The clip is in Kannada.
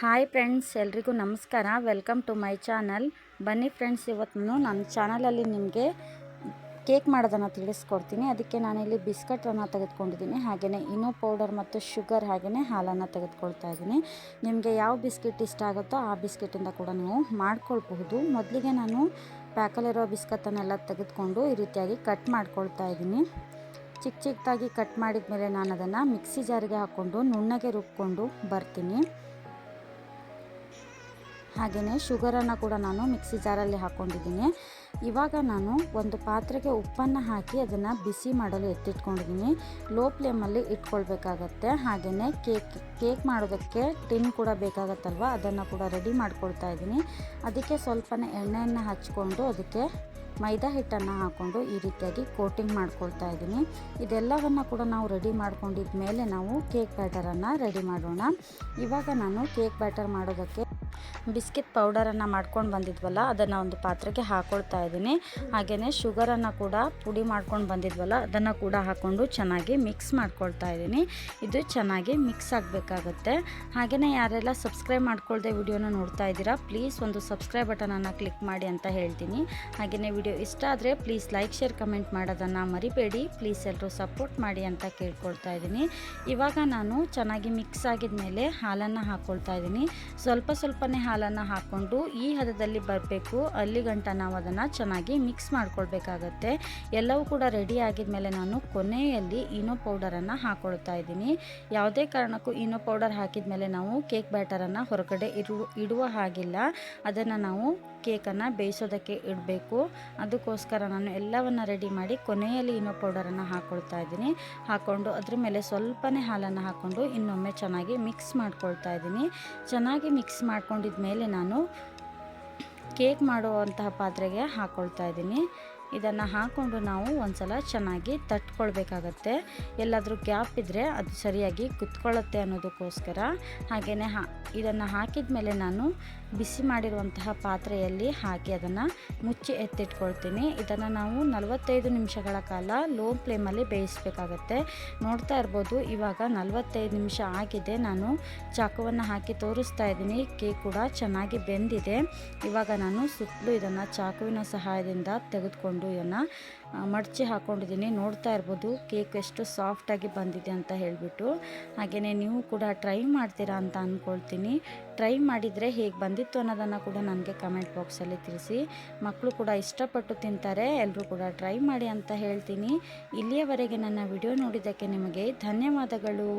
ಹಾಯ್ ಫ್ರೆಂಡ್ಸ್, ಎಲ್ರಿಗೂ ನಮಸ್ಕಾರ. ವೆಲ್ಕಮ್ ಟು ಮೈ ಚಾನಲ್ ಬನ್ನಿ ಫ್ರೆಂಡ್ಸ್ ಇವತ್ತು ನಾನು ನನ್ನ ಚಾನಲಲ್ಲಿ ನಿಮಗೆ ಕೇಕ್ ಮಾಡೋದನ್ನು ತಿಳಿಸ್ಕೊಡ್ತೀನಿ. ಅದಕ್ಕೆ ನಾನಿಲ್ಲಿ ಬಿಸ್ಕಟನ್ನು ತೆಗೆದುಕೊಂಡಿದ್ದೀನಿ. ಹಾಗೆಯೇ ಇನೋ ಪೌಡರ್ ಮತ್ತು ಶುಗರ್ ಹಾಗೆಯೇ ಹಾಲನ್ನು ತೆಗೆದುಕೊಳ್ತಾ ಇದ್ದೀನಿ. ನಿಮಗೆ ಯಾವ ಬಿಸ್ಕೆಟ್ ಇಷ್ಟ ಆಗುತ್ತೋ ಆ ಬಿಸ್ಕೆಟಿಂದ ಕೂಡ ನೀವು ಮಾಡ್ಕೊಳ್ಬಹುದು. ಮೊದಲಿಗೆ ನಾನು ಪ್ಯಾಕಲ್ಲಿರೋ ಬಿಸ್ಕತ್ತನ್ನೆಲ್ಲ ತೆಗೆದುಕೊಂಡು ಈ ರೀತಿಯಾಗಿ ಕಟ್ ಮಾಡ್ಕೊಳ್ತಾ ಇದ್ದೀನಿ. ಚಿಕ್ಕ ಚಿಕ್ಕದಾಗಿ ಕಟ್ ಮಾಡಿದ ಮೇಲೆ ನಾನು ಅದನ್ನು ಮಿಕ್ಸಿ ಜಾರಿಗೆ ಹಾಕ್ಕೊಂಡು ನುಣ್ಣಗೆ ರುಬ್ಕೊಂಡು ಬರ್ತೀನಿ. ಹಾಗೆಯೇ ಶುಗರನ್ನು ಕೂಡ ನಾನು ಮಿಕ್ಸಿ ಜಾರಲ್ಲಿ ಹಾಕ್ಕೊಂಡಿದ್ದೀನಿ. ಇವಾಗ ನಾನು ಒಂದು ಪಾತ್ರೆಗೆ ಉಪ್ಪನ್ನು ಹಾಕಿ ಅದನ್ನು ಬಿಸಿ ಮಾಡಲು ಎತ್ತಿಟ್ಕೊಂಡಿದ್ದೀನಿ. ಲೋ ಫ್ಲೇಮಲ್ಲಿ ಇಟ್ಕೊಳ್ಬೇಕಾಗತ್ತೆ. ಹಾಗೆಯೇ ಕೇಕ್ ಕೇಕ್ ಮಾಡೋದಕ್ಕೆ ಟಿನ್ ಕೂಡ ಬೇಕಾಗತ್ತಲ್ವ? ಅದನ್ನು ಕೂಡ ರೆಡಿ ಮಾಡ್ಕೊಳ್ತಾ ಇದ್ದೀನಿ. ಅದಕ್ಕೆ ಸ್ವಲ್ಪನೇ ಎಣ್ಣೆಯನ್ನು ಹಚ್ಕೊಂಡು ಅದಕ್ಕೆ ಮೈದಾ ಹಿಟ್ಟನ್ನು ಹಾಕ್ಕೊಂಡು ಈ ರೀತಿಯಾಗಿ ಕೋಟಿಂಗ್ ಮಾಡ್ಕೊಳ್ತಾ ಇದ್ದೀನಿ. ಇದೆಲ್ಲವನ್ನು ಕೂಡ ನಾವು ರೆಡಿ ಮಾಡ್ಕೊಂಡಿದ ಮೇಲೆ ನಾವು ಕೇಕ್ ಬ್ಯಾಟರನ್ನು ರೆಡಿ ಮಾಡೋಣ. ಇವಾಗ ನಾನು ಕೇಕ್ ಬ್ಯಾಟರ್ ಮಾಡೋದಕ್ಕೆ ಬಿಸ್ಕಿಟ್ ಪೌಡರನ್ನು ಮಾಡ್ಕೊಂಡು ಬಂದಿದ್ವಲ್ಲ, ಅದನ್ನು ಒಂದು ಪಾತ್ರೆಗೆ ಹಾಕೊಳ್ತಾ ಇದ್ದೀನಿ. ಹಾಗೆಯೇ ಶುಗರನ್ನು ಕೂಡ ಪುಡಿ ಮಾಡ್ಕೊಂಡು ಬಂದಿದ್ವಲ್ಲ, ಅದನ್ನು ಕೂಡ ಹಾಕ್ಕೊಂಡು ಚೆನ್ನಾಗಿ ಮಿಕ್ಸ್ ಮಾಡ್ಕೊಳ್ತಾ ಇದ್ದೀನಿ. ಇದು ಚೆನ್ನಾಗಿ ಮಿಕ್ಸ್ ಆಗಬೇಕಾಗುತ್ತೆ. ಹಾಗೆಯೇ ಯಾರೆಲ್ಲ ಸಬ್ಸ್ಕ್ರೈಬ್ ಮಾಡ್ಕೊಳ್ದೆ ವಿಡಿಯೋನ ನೋಡ್ತಾ ಇದ್ದೀರಾ, ಪ್ಲೀಸ್ ಒಂದು ಸಬ್ಸ್ಕ್ರೈಬ್ ಬಟನನ್ನು ಕ್ಲಿಕ್ ಮಾಡಿ ಅಂತ ಹೇಳ್ತೀನಿ. ಹಾಗೆಯೇ ವಿಡಿಯೋ ಇಷ್ಟ ಆದರೆ ಪ್ಲೀಸ್ ಲೈಕ್, ಶೇರ್, ಕಮೆಂಟ್ ಮಾಡೋದನ್ನು ಮರಿಬೇಡಿ. ಪ್ಲೀಸ್ ಎಲ್ಲರೂ ಸಪೋರ್ಟ್ ಮಾಡಿ ಅಂತ ಕೇಳ್ಕೊಳ್ತಾ ಇದ್ದೀನಿ. ಇವಾಗ ನಾನು ಚೆನ್ನಾಗಿ ಮಿಕ್ಸ್ ಆಗಿದ ಮೇಲೆ ಹಾಲನ್ನು ಹಾಕ್ಕೊಳ್ತಾ ಇದ್ದೀನಿ. ಸ್ವಲ್ಪ ಸ್ವಲ್ಪನೇ ಹಾಲನ್ನು ಹಾಕ್ಕೊಂಡು ಈ ಹದದಲ್ಲಿ ಬರಬೇಕು. ಅಲ್ಲಿ ಗಂಟ ನಾವು ಅದನ್ನು ಚೆನ್ನಾಗಿ ಮಿಕ್ಸ್ ಮಾಡ್ಕೊಳ್ಬೇಕಾಗತ್ತೆ. ಎಲ್ಲವೂ ಕೂಡ ರೆಡಿ ಆಗಿದ ಮೇಲೆ ನಾನು ಕೊನೆಯಲ್ಲಿ ಇನೋ ಪೌಡರನ್ನು ಹಾಕ್ಕೊಳ್ತಾ ಇದ್ದೀನಿ. ಯಾವುದೇ ಕಾರಣಕ್ಕೂ ಇನೋ ಪೌಡರ್ ಹಾಕಿದ ಮೇಲೆ ನಾವು ಕೇಕ್ ಬ್ಯಾಟರನ್ನು ಹೊರಗಡೆ ಇಡುವ ಹಾಗಿಲ್ಲ. ಅದನ್ನು ನಾವು ಕೇಕನ್ನು ಬೇಯಿಸೋದಕ್ಕೆ ಇಡಬೇಕು. ಅದಕ್ಕೋಸ್ಕರ ನಾನು ಎಲ್ಲವನ್ನು ರೆಡಿ ಮಾಡಿ ಕೊನೆಯಲ್ಲಿ ಇನೋ ಪೌಡರನ್ನು ಹಾಕ್ಕೊಳ್ತಾ ಇದ್ದೀನಿ. ಹಾಕ್ಕೊಂಡು ಅದ್ರ ಮೇಲೆ ಸ್ವಲ್ಪನೇ ಹಾಲನ್ನು ಹಾಕ್ಕೊಂಡು ಇನ್ನೊಮ್ಮೆ ಚೆನ್ನಾಗಿ ಮಿಕ್ಸ್ ಮಾಡ್ಕೊಳ್ತಾ ಇದ್ದೀನಿ. ಚೆನ್ನಾಗಿ ಮಿಕ್ಸ್ ಮಾಡ್ಕೊಂಡಿದ ಮೇಲೆ ನಾನು ಕೇಕ್ ಮಾಡುವಂತಹ ಪಾತ್ರೆಗೆ ಹಾಕ್ಕೊಳ್ತಾ ಇದ್ದೀನಿ. ಇದನ್ನು ಹಾಕ್ಕೊಂಡು ನಾವು ಒಂದ್ಸಲ ಚೆನ್ನಾಗಿ ತಟ್ಕೊಳ್ಬೇಕಾಗತ್ತೆ. ಎಲ್ಲಾದರೂ ಗ್ಯಾಪ್ ಇದ್ದರೆ ಅದು ಸರಿಯಾಗಿ ಕುತ್ಕೊಳ್ಳುತ್ತೆ ಅನ್ನೋದಕ್ಕೋಸ್ಕರ. ಹಾಗೆಯೇ ಹಾ, ಇದನ್ನು ಹಾಕಿದ ಮೇಲೆ ನಾನು ಬಿಸಿ ಮಾಡಿರುವಂತಹ ಪಾತ್ರೆಯಲ್ಲಿ ಹಾಕಿ ಅದನ್ನು ಮುಚ್ಚಿ ಎತ್ತಿಟ್ಕೊಳ್ತೀನಿ. ಇದನ್ನು ನಾವು ನಲವತ್ತೈದು ನಿಮಿಷಗಳ ಕಾಲ ಲೋ ಫ್ಲೇಮಲ್ಲಿ ಬೇಯಿಸಬೇಕಾಗತ್ತೆ. ನೋಡ್ತಾ ಇರ್ಬೋದು, ಇವಾಗ ನಲವತ್ತೈದು ನಿಮಿಷ ಆಗಿದೆ. ನಾನು ಚಾಕುವನ್ನು ಹಾಕಿ ತೋರಿಸ್ತಾ ಇದ್ದೀನಿ. ಕೇಕ್ ಕೂಡ ಚೆನ್ನಾಗಿ ಬೆಂದಿದೆ. ಇವಾಗ ನಾನು ಸುತ್ತಲೂ ಇದನ್ನು ಚಾಕುವಿನ ಸಹಾಯದಿಂದ ತೆಗೆದುಕೊಂಡು ಇದನ್ನು ಮಡಚಿ ಹಾಕ್ಕೊಂಡಿದ್ದೀನಿ ನೋಡ್ತಾ ಇರ್ಬೋದು ಕೇಕ್ ಎಷ್ಟು ಸಾಫ್ಟಾಗಿ ಬಂದಿದೆ ಅಂತ ಹೇಳಿಬಿಟ್ಟು. ಹಾಗೆಯೇ ನೀವು ಕೂಡ ಟ್ರೈ ಮಾಡ್ತೀರಾ ಅಂತ ಅಂದ್ಕೊಳ್ತೀನಿ ಟ್ರೈ ಮಾಡಿದರೆ ಹೇಗೆ ಬಂದಿತ್ತು ಅನ್ನೋದನ್ನು ಕೂಡ ನನಗೆ ಕಮೆಂಟ್ ಬಾಕ್ಸಲ್ಲಿ ತಿಳಿಸಿ. ಮಕ್ಕಳು ಕೂಡ ಇಷ್ಟಪಟ್ಟು ತಿಂತಾರೆ ಎಲ್ಲರೂ ಕೂಡ ಟ್ರೈ ಮಾಡಿ ಅಂತ ಹೇಳ್ತೀನಿ. ಇಲ್ಲಿಯವರೆಗೆ ನನ್ನ ವಿಡಿಯೋ ನೋಡಿದ್ದಕ್ಕೆ ನಿಮಗೆ ಧನ್ಯವಾದಗಳು.